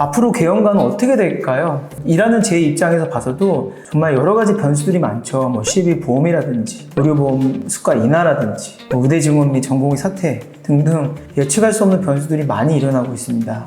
앞으로 개헌과는 어떻게 될까요? 일하는 제 입장에서 봐서도 정말 여러 가지 변수들이 많죠. 뭐 실비 보험이라든지 의료보험 수가 인하라든지 뭐 의대 증원 및 전공의 사태 등등 예측할 수 없는 변수들이 많이 일어나고 있습니다.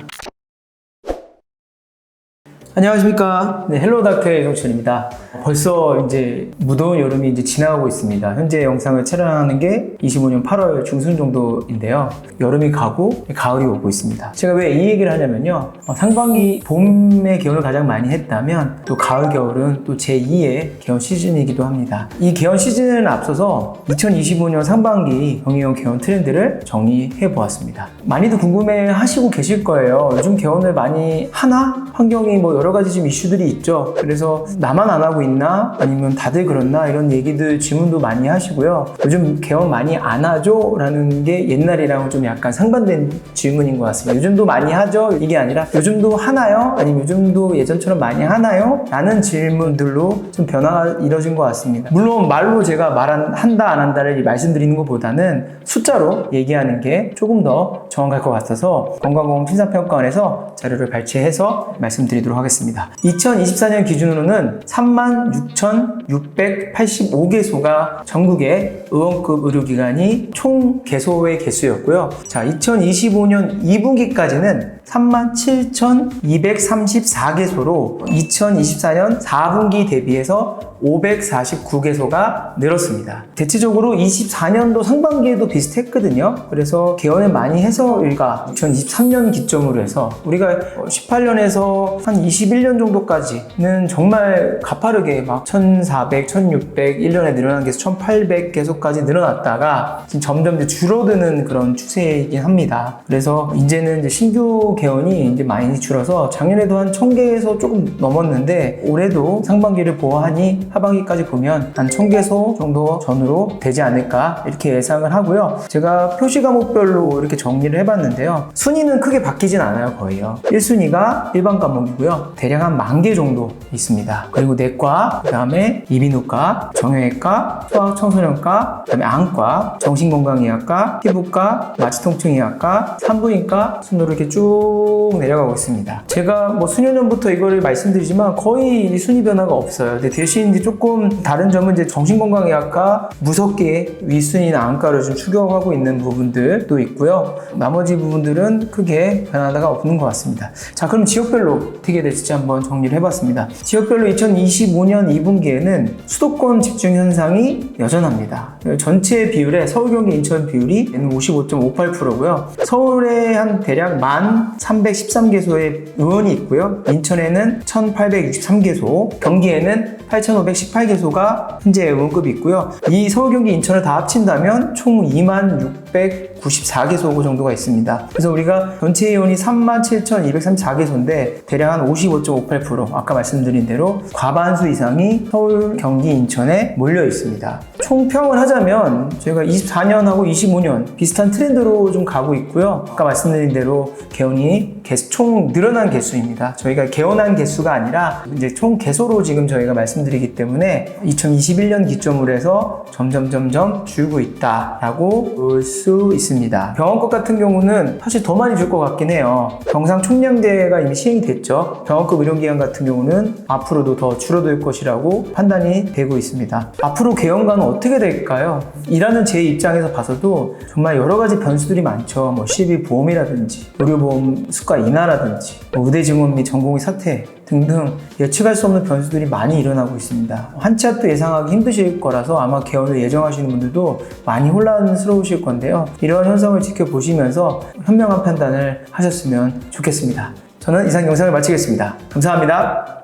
안녕하십니까. 네, 헬로 닥터의 이동철입니다. 벌써 이제 무더운 여름이 이제 지나가고 있습니다. 현재 영상을 촬영하는 게 25년 8월 중순 정도인데요. 여름이 가고 가을이 오고 있습니다. 제가 왜 이 얘기를 하냐면요. 어, 상반기 봄에 개원을 가장 많이 했다면 또 가을 겨울은 또 제2의 개원 시즌이기도 합니다. 이 개원 시즌을 앞서서 2025년 상반기 경영 개원 트렌드를 정리해 보았습니다. 많이도 궁금해 하시고 계실 거예요. 요즘 개원을 많이 하나? 환경이 뭐 여러 가지 지금 이슈들이 있죠. 그래서 나만 안 하고 있나? 아니면 다들 그렇나? 이런 얘기들 질문도 많이 하시고요. 요즘 개원 많이 안 하죠? 라는 게 옛날이랑은 좀 약간 상반된 질문인 것 같습니다. 요즘도 많이 하죠? 이게 아니라 요즘도 하나요? 아니면 요즘도 예전처럼 많이 하나요? 라는 질문들로 좀 변화가 이뤄진 것 같습니다. 물론 말로 제가 말한 한다 안 한다를 말씀드리는 것보다는 숫자로 얘기하는 게 조금 더 정확할 것 같아서 건강보험 심사평가원에서 자료를 발췌해서 말씀드리도록 하겠습니다. 2024년 기준으로는 36,685개소가 전국의 의원급 의료기관이 총 개소의 개수였고요. 자, 2025년 2분기까지는 37,234개소로 2024년 4분기 대비해서 549개소가 늘었습니다. 대체적으로 24년도 상반기에도 비슷했거든요. 그래서 개원을 많이 해서 일가 2023년 기점으로 해서 우리가 18년에서 한 21년 정도까지는 정말 가파르게 막 1,400, 1,600, 1년에 늘어난 개수 1,800개소까지 늘어났다가 지금 점점 이제 줄어드는 그런 추세이긴 합니다. 그래서 이제는 이제 신규 개원이 이제 많이 줄어서 작년에도 한 1,000개에서 조금 넘었는데 올해도 상반기를 보아하니 하반기까지 보면 한 1000개소 정도 전후로 되지 않을까 이렇게 예상을 하고요. 제가 표시 과목별로 이렇게 정리를 해봤는데요. 순위는 크게 바뀌진 않아요, 거의요. 1순위가 일반 과목이고요. 대략 한 만 개 정도 있습니다. 그리고 내과, 그 다음에 이비인후과, 정형외과, 소아 청소년과, 그 다음에 안과, 정신건강의학과, 피부과, 마취통증의학과, 산부인과 순으로 이렇게 쭉 내려가고 있습니다. 제가 뭐 수년 전부터 이거를 말씀드리지만 거의 순위 변화가 없어요. 근데 대신 이제 조금 다른 점은 이제 정신건강의학과 무섭게 윗순위나 안과를 좀 추격하고 있는 부분들도 있고요. 나머지 부분들은 크게 변화가 없는 것 같습니다. 자, 그럼 지역별로 어떻게 될지 한번 정리를 해봤습니다. 지역별로 2025년 2분기에는 수도권 집중 현상이 여전합니다. 전체 비율에 서울, 경기, 인천 비율이 55.58%고요. 서울에 한 대략 1,313개소의 의원이 있고요. 인천에는 1,863개소, 경기에는 8,518개소가 현재 의원급이 있고요. 이 서울, 경기, 인천을 다 합친다면 총 2694개소 정도가 있습니다. 그래서 우리가 전체 의원이 37,234개소인데 대략 한 55.58% 아까 말씀드린 대로 과반수 이상이 서울, 경기, 인천에 몰려 있습니다. 총평을 하자면 저희가 24년하고 25년 비슷한 트렌드로 좀 가고 있고요. 아까 말씀드린 대로 개원이 개수, 총 늘어난 개수입니다. 저희가 개원한 개수가 아니라 이제 총 개소로 지금 저희가 말씀드리기 때문에 2021년 기점으로 해서 점점 점점 줄고 있다라고 볼 수 있습니다. 병원급 같은 경우는 사실 더 많이 줄 것 같긴 해요. 병상 총량제가 이미 시행이 됐죠. 병원급 의료기관 같은 경우는 앞으로도 더 줄어들 것이라고 판단이 되고 있습니다. 앞으로 개원과는 어떻게 될까요? 일하는 제 입장에서 봐서도 정말 여러 가지 변수들이 많죠. 뭐 실비 보험이라든지 의료보험 수가 인하라든지 뭐 의대 증원 및 전공의 사태 등등 예측할 수 없는 변수들이 많이 일어나고 있습니다. 한치 앞도 예상하기 힘드실 거라서 아마 개원을 예정하시는 분들도 많이 혼란스러우실 건데요. 이러한 현상을 지켜보시면서 현명한 판단을 하셨으면 좋겠습니다. 저는 이상 영상을 마치겠습니다. 감사합니다.